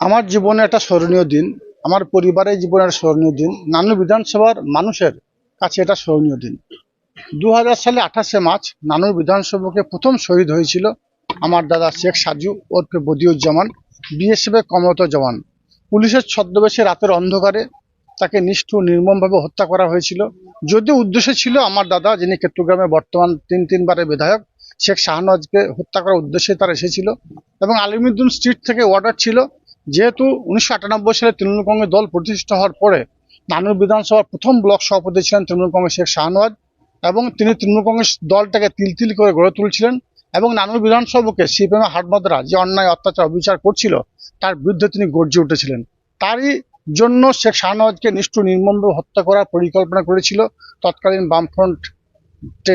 আমার জীবনে একটা স্মরণীয় দিন, আমার পরিবারের জীবনের স্মরণীয় দিন নানু বিধানসভার মানুষের কাছে এটা স্মরণীয় দিন। দু হাজার সালে আঠাশে মার্চ নানুর বিধানসভাকে প্রথম শহীদ হয়েছিল আমার দাদা শেখ সাজু ওরফে বদিউজ্জামান, বিএসএফের কমরত জওয়ান। পুলিশের ছদ্মবেশে রাতের অন্ধকারে তাকে নিষ্ঠুর, নির্মমভাবে হত্যা করা হয়েছিল। যদিও উদ্দেশ্য ছিল আমার দাদা, যিনি কেট্টগ্রামে বর্তমান তিন তিনবারের বিধায়ক শেখ শাহনওয়াজকে হত্যা করার উদ্দেশ্যে তারা এসেছিল এবং আলিমুদ্দিন স্ট্রিট থেকে অর্ডার ছিল, যেহেতু উনিশশো আটানব্বই সালে তৃণমূল কংগ্রেস দল প্রতিষ্ঠা হওয়ার পরে নানুর বিধানসভার প্রথম ব্লক সভাপতি ছিলেন তৃণমূল কংগ্রেস শেখ শাহনওয়াজ এবং তিনি তৃণমূল কংগ্রেস দলটাকে তিল তিল করে গড়ে তুলছিলেন এবং নানুর বিধানসভাকে সিপিএম হাটমাদরা যে অন্যায় অত্যাচার অবিচার করছিল, তার বিরুদ্ধে তিনি গর্জে উঠেছিলেন। তারই জন্য শেখ শাহনওয়াজকে নিষ্ঠুর, নির্মমভাবে হত্যা করার পরিকল্পনা করেছিল। তৎকালীন বামফ্রন্টের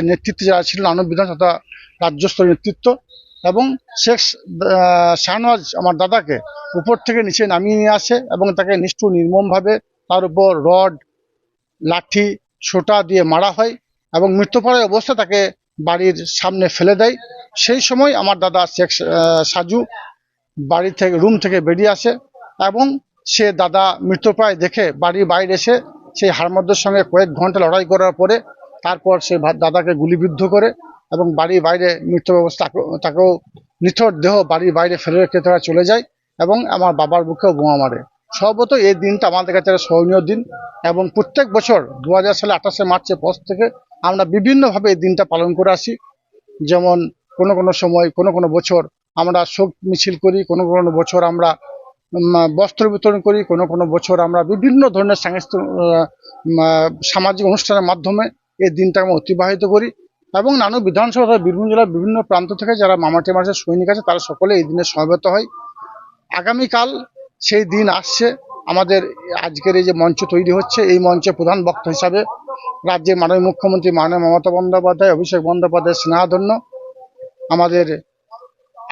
নেতৃত্বে যারা ছিল আনন্দ বিধানসভা তথা নেতৃত্ব এবং শেখ শাহনওয়াজ আমার দাদাকে উপর থেকে নিচে নামিয়ে নিয়ে আসে এবং তাকে নিষ্ঠুর নির্মমভাবে তার উপর রড, লাঠি, সোটা দিয়ে মারা হয় এবং মৃত্যুপরের অবস্থা তাকে বাড়ির সামনে ফেলে দেয়। সেই সময় আমার দাদা শেখ সাজু বাড়ি থেকে, রুম থেকে বেরিয়ে আসে এবং সে দাদা মৃত্যুপ্রায় দেখে বাড়ির বাইরে এসে সেই হারমদ্দের সঙ্গে কয়েক ঘণ্টা লড়াই করার পরে তারপর সে দাদাকে গুলিবিদ্ধ করে এবং বাড়ির বাইরে মৃত্যু ব্যবস্থা তাকেও নিথর দেহ বাড়ির বাইরে ফেলে রেখে তারা চলে যায় এবং আমার বাবার বুকেও বোমা মারে। সর্বত এই দিনটা আমাদের কাছে স্মরণীয় দিন এবং প্রত্যেক বছর দু হাজার সালে আঠাশে মার্চের পর থেকে আমরা বিভিন্নভাবে এই দিনটা পালন করে আসি। যেমন কোনো কোনো সময়, কোনো কোনো বছর আমরা শোক মিছিল করি, কোনো কোনো বছর আমরা বস্ত্র বিতরণ করি, কোনো কোনো বছর আমরা বিভিন্ন ধরনের সাংস্কৃতিক সামাজিক অনুষ্ঠানের মাধ্যমে এই দিনটা আমরা অতিবাহিত করি এবং নানু বিধানসভা বীরভূম জেলার বিভিন্ন প্রান্ত থেকে যারা মামাটি মাসের সৈনিক আছে, তারা সকলে এই দিনে সমবেত হয়। আগামীকাল সেই দিন আসছে। আমাদের আজকের এই যে মঞ্চ তৈরি হচ্ছে, এই মঞ্চে প্রধান বক্তা হিসাবে রাজ্যের মাননীয় মুখ্যমন্ত্রী মাননীয় মমতা বন্দ্যোপাধ্যায়, অভিষেক বন্দ্যোপাধ্যায় স্নেহাধন্য, আমাদের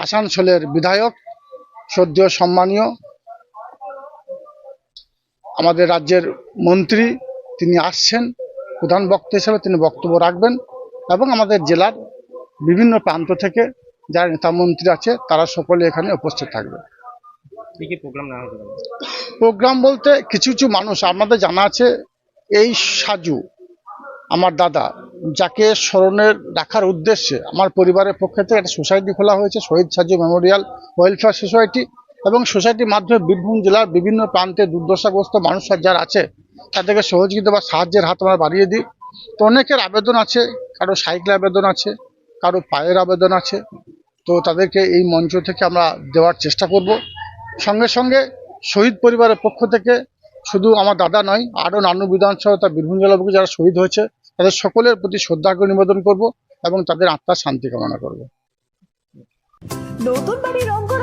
আসানসোলের বিধায়ক সদ্য সম্মানীয়, আমাদের রাজ্যের মন্ত্রী তিনি আসছেন। প্রধান বক্তা হিসেবে তিনি বক্তব্য রাখবেন এবং আমাদের জেলার বিভিন্ন প্রান্ত থেকে যারা নেতা মন্ত্রী আছে তারা সকলে এখানে উপস্থিত থাকবে। প্রোগ্রাম বলতে কিছু কিছু মানুষ আমাদের জানা আছে এই সাজু আমার দাদা যাকে স্মরণের রাখার উদ্দেশ্যে আমার পরিবারের পক্ষ থেকে একটা সোসাইটি খোলা হয়েছে Shahid Saju memorial welfare society এবং সোসাইটির মাধ্যমে বীরভূম জেলার বিভিন্ন প্রান্তে দুর্দশাগ্রস্ত মানুষ যারা আছে তাদেরকে সহযোগিতা বা সাহায্যের হাত আমরা বাড়িয়ে দিই। তো অনেকের আবেদন আছে, কারও সাইকেল আবেদন আছে, কারও পায়ের আবেদন আছে। তো তাদেরকে এই মঞ্চ থেকে আমরা দেওয়ার চেষ্টা করব। সঙ্গে সঙ্গে শহীদ পরিবারের পক্ষ থেকে শুধু আমার দাদা নয়, আরও নানু বিধানসভা তা বীরভূম বুকে যারা শহীদ হয়েছে, তাদের সকলের প্রতি শ্রদ্ধার্ঘ্য নিবেদন করব এবং তাদের আত্মার শান্তি কামনা করব। নতুন বাড়ি রং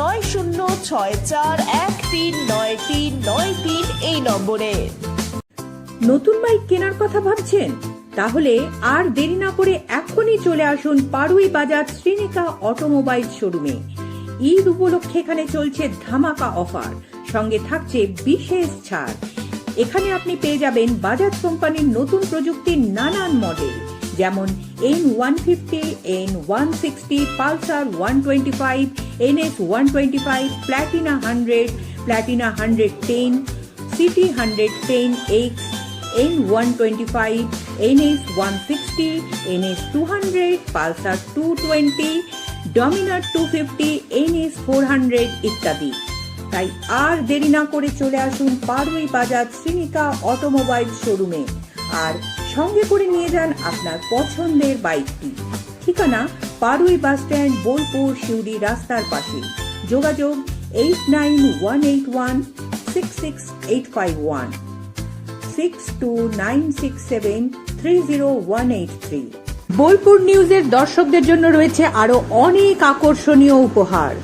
নয় শূন্য ছয় চার এক তিন নয় তিন নয় তিন এই নম্বরে। নতুন বাইক কেনার কথা ভাবছেন? তাহলে আর দেরি না করে এখনই চলে আসুন পারুই বাজার শ্রীনিকা অটোমোবাইল শোরুমে। ঈদ উপলক্ষে এখানে চলছে ধামাকা অফার, সঙ্গে থাকছে বিশেষ ছাড়। এখানে আপনি পেয়ে যাবেন বাজাজ কোম্পানির নতুন প্রযুক্তির নানান মডেল। যেমন N one fifty N one sixty Pulsar one twenty five NS one twenty five Platina hundred Platina hundred ten CT hundred ten X N one twenty five NS one sixty NS two hundred Pulsar two twenty Dominar two fifty NS four hundred ইত্যাদি। তাই আর দেরি না করে চলে আসুন পারুই বাজার Shrinika automobile শোরুমে। আর সঙ্গে করে নিয়ে যান আপনার পছন্দের বাইকটি। ঠিকানা পারুই বাস স্ট্যান্ড, বোলপুর শিউড়ি রাস্তার পাশে। যোগাযোগ eight nine one eight one six six eight five one six two nine six seven three zero one eight three Bolpur নিউজের দর্শকদের জন্য রয়েছে আরও অনেক আকর্ষণীয় উপহার।